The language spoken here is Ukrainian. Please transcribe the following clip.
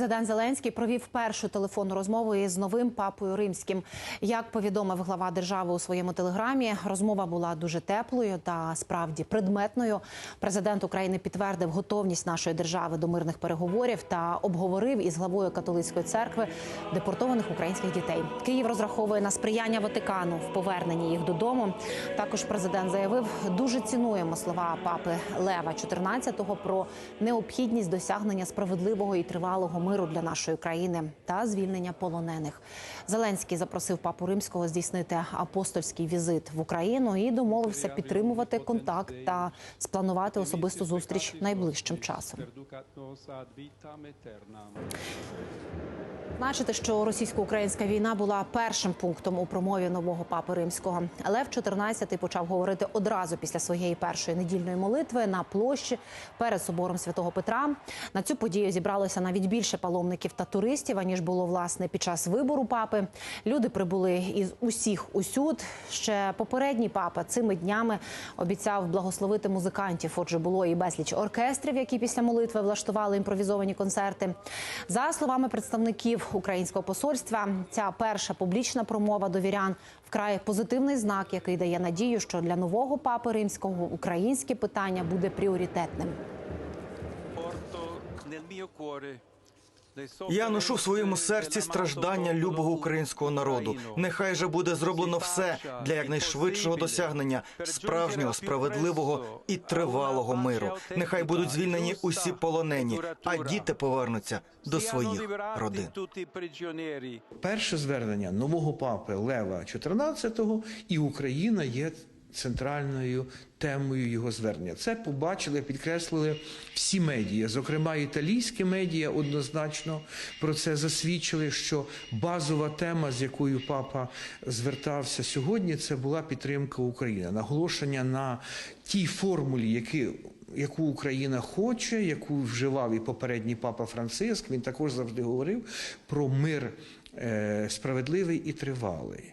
Президент Зеленський провів першу телефонну розмову із новим папою римським. Як повідомив глава держави у своєму телеграмі, розмова була дуже теплою та справді предметною. Президент України підтвердив готовність нашої держави до мирних переговорів та обговорив із главою католицької церкви депортованих українських дітей. Київ розраховує на сприяння Ватикану в поверненні їх додому. Також президент заявив, дуже цінуємо слова папи Лева XIV про необхідність досягнення справедливого і тривалого миру для нашої країни та звільнення полонених. Зеленський запросив папу римського здійснити апостольський візит в Україну і домовився підтримувати контакт та спланувати особисту зустріч найближчим часом. Значити, що російсько-українська війна була першим пунктом у промові нового папи римського. Лев XIV почав говорити одразу після своєї першої недільної молитви на площі перед собором святого Петра. На цю подію зібралося навіть більше паломників та туристів, аніж було власне під час вибору папи. Люди прибули із усіх усюд. Ще попередній папа цими днями обіцяв благословити музикантів. Отже, було і безліч оркестрів, які після молитви влаштували імпровізовані концерти. За словами представників українського посольства, ця перша публічна промова довірян вкрай позитивний знак, який дає надію, що для нового папи римського українське питання буде пріоритетним. Я ношу в своєму серці страждання любого українського народу. Нехай же буде зроблено все для якнайшвидшого досягнення справжнього, справедливого і тривалого миру. Нехай будуть звільнені усі полонені, а діти повернуться до своїх родин. перше звернення нового папи Лева XIV і Україна є центральною темою його звернення. Це побачили, підкреслили всі медіа, зокрема італійські медіа однозначно про це засвідчили, що базова тема, з якою папа звертався сьогодні, це була підтримка України, наголошення на тій формулі, які яку Україна хоче, яку вживав і попередній папа Франциск. Він також завжди говорив про мир е, справедливий і тривалий.